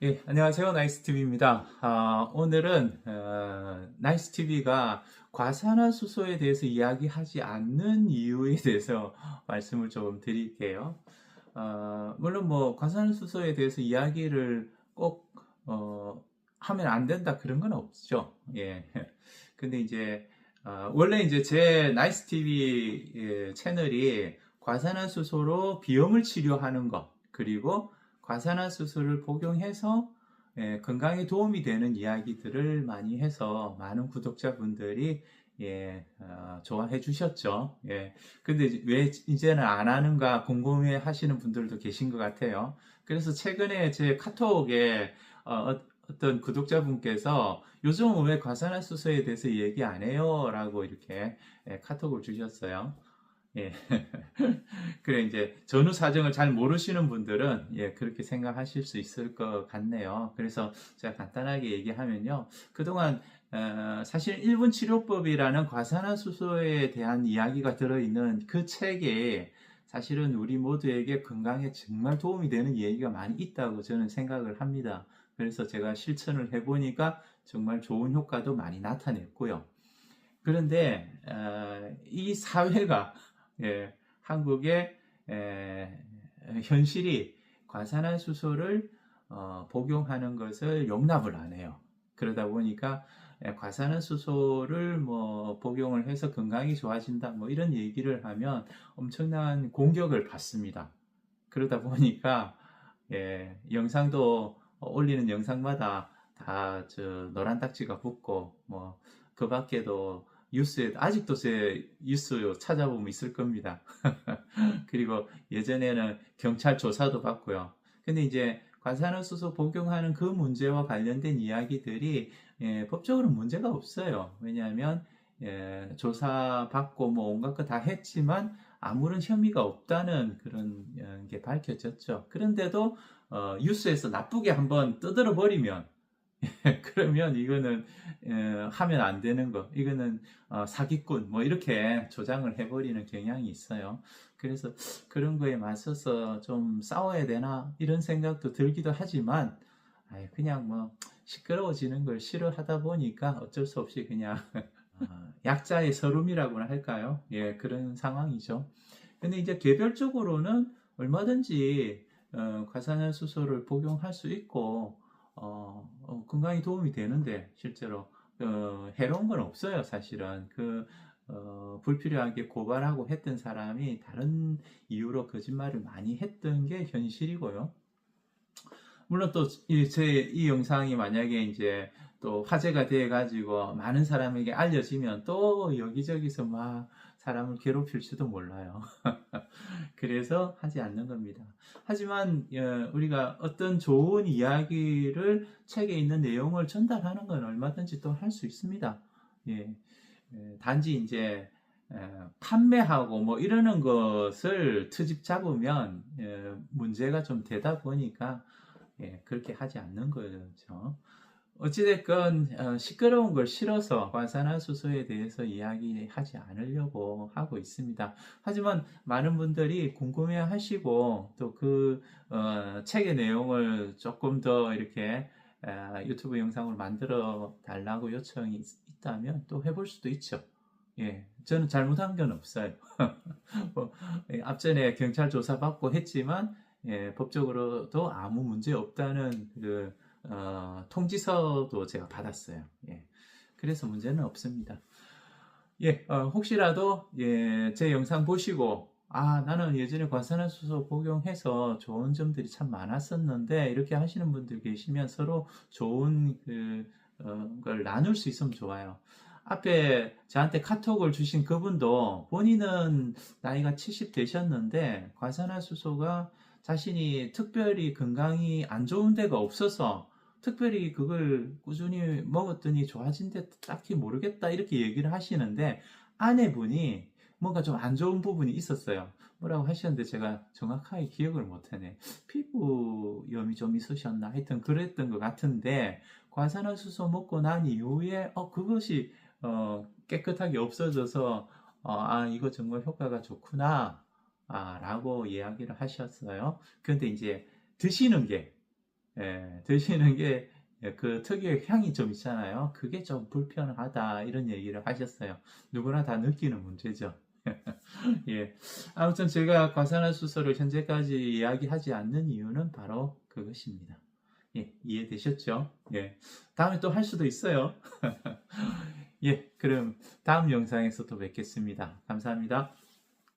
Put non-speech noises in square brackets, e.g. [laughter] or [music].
예, 안녕하세요. 나이스TV입니다. 아, 오늘은, 어, 나이스TV가 과산화수소에 대해서 이야기하지 않는 이유에 대해서 [laughs] 말씀을 좀 드릴게요. 어, 물론 뭐, 과산화수소에 대해서 이야기를 꼭, 어, 하면 안 된다 그런 건 없죠. 예. [laughs] 근데 이제, 어, 원래 이제 제 나이스TV 예, 채널이 과산화수소로 비염을 치료하는 것, 그리고 과산화수소를 복용해서 예, 건강에 도움이 되는 이야기들을 많이 해서 많은 구독자분들이 예, 어, 좋아해 주셨죠. 예. 근데 왜 이제는 안 하는가 궁금해 하시는 분들도 계신 것 같아요. 그래서 최근에 제 카톡에 어, 떤 구독자분께서 요즘 왜 과산화수소에 대해서 얘기 안 해요? 라고 이렇게 예, 카톡을 주셨어요. 예. [laughs] 그래, 이제, 전후 사정을 잘 모르시는 분들은, 예, 그렇게 생각하실 수 있을 것 같네요. 그래서 제가 간단하게 얘기하면요. 그동안, 어, 사실 1분 치료법이라는 과산화 수소에 대한 이야기가 들어있는 그 책에 사실은 우리 모두에게 건강에 정말 도움이 되는 얘기가 많이 있다고 저는 생각을 합니다. 그래서 제가 실천을 해보니까 정말 좋은 효과도 많이 나타냈고요. 그런데, 어, 이 사회가 예, 한국의 에, 현실이 과산화 수소를 어, 복용하는 것을 용납을 안 해요. 그러다 보니까 에, 과산화 수소를 뭐 복용을 해서 건강이 좋아진다 뭐 이런 얘기를 하면 엄청난 공격을 받습니다. 그러다 보니까 예, 영상도 올리는 영상마다 다 저 노란 딱지가 붙고 뭐 그 밖에도 뉴스에 아직도 제 뉴스 찾아보면 있을 겁니다. [laughs] 그리고 예전에는 경찰 조사도 받고요. 근데 이제 과산화수소 복용하는 그 문제와 관련된 이야기들이 예, 법적으로 문제가 없어요. 왜냐하면 예, 조사 받고 뭐 온갖 거 다 했지만 아무런 혐의가 없다는 그런 어, 게 밝혀졌죠. 그런데도 어, 뉴스에서 나쁘게 한번 뜯어 버리면 [laughs] 그러면 이거는 어, 하면 안 되는 거, 이거는 어, 사기꾼 뭐 이렇게 조장을 해버리는 경향이 있어요. 그래서 그런 거에 맞서서 좀 싸워야 되나 이런 생각도 들기도 하지만 아이, 그냥 뭐 시끄러워지는 걸 싫어하다 보니까 어쩔 수 없이 그냥 어, [laughs] 약자의 서름이라고나 할까요? 예, 그런 상황이죠. 근데 이제 개별적으로는 얼마든지 어, 과산화수소를 복용할 수 있고 어, 어, 건강에 도움이 되는데 실제로 어, 해로운 건 없어요 사실은 그 어, 불필요하게 고발하고 했던 사람이 다른 이유로 거짓말을 많이 했던 게 현실이고요. 물론 또 제이 영상이 만약에 이제 또 화제가 돼 가지고 많은 사람에게 알려지면 또 여기저기서 막 사람을 괴롭힐지도 몰라요. [laughs] 그래서 하지 않는 겁니다. 하지만 어, 우리가 어떤 좋은 이야기를 책에 있는 내용을 전달하는 건 얼마든지 또 할 수 있습니다. 예, 단지 이제 판매하고 뭐 이러는 것을 트집 잡으면 문제가 좀 되다 보니까 예, 그렇게 하지 않는 거죠. 어찌됐건 어, 시끄러운 걸 싫어서 과산화수소에 대해서 이야기하지 않으려고 하고 있습니다. 하지만 많은 분들이 궁금해 하시고 또그 어, 책의 내용을 조금 더 이렇게 어, 유튜브 영상을 만들어 달라고 요청이 있다면 또 해볼 수도 있죠. 예, 저는 잘못한 건 없어요. [laughs] 뭐, 예, 앞전에 경찰 조사 받고 했지만 예, 법적으로도 아무 문제 없다는 그 어, 통지서도 제가 받았어요. 예. 그래서 문제는 없습니다. 예, 어, 혹시라도 예, 제 영상 보시고 아 나는 예전에 과산화수소 복용해서 좋은 점들이 참 많았었는데 이렇게 하시는 분들 계시면 서로 좋은 그, 어, 걸 나눌 수 있으면 좋아요. 앞에 저한테 카톡을 주신 그분도 본인은 나이가 70 되셨는데 과산화수소가 자신이 특별히 건강이 안 좋은 데가 없어서 특별히 그걸 꾸준히 먹었더니 좋아진 데 딱히 모르겠다 이렇게 얘기를 하시는데 아내분이 뭔가 좀 안 좋은 부분이 있었어요. 뭐라고 하셨는데 제가 정확하게 기억을 못하네. 피부염이 좀 있으셨나? 하여튼 그랬던 것 같은데 과산화수소 먹고 난 이후에 어 그것이 어, 깨끗하게 없어져서 어, 아 이거 정말 효과가 좋구나 아, 라고 이야기를 하셨어요. 그런데 이제 드시는 게 예, 드시는 게 그 특유의 향이 좀 있잖아요. 그게 좀 불편하다 이런 얘기를 하셨어요. 누구나 다 느끼는 문제죠. [laughs] 예. 아무튼 제가 과산화수소를 현재까지 이야기하지 않는 이유는 바로 그것입니다. 예, 이해되셨죠? 예. 다음에 또 할 수도 있어요. [laughs] 예, 그럼 다음 영상에서 또 뵙겠습니다. 감사합니다.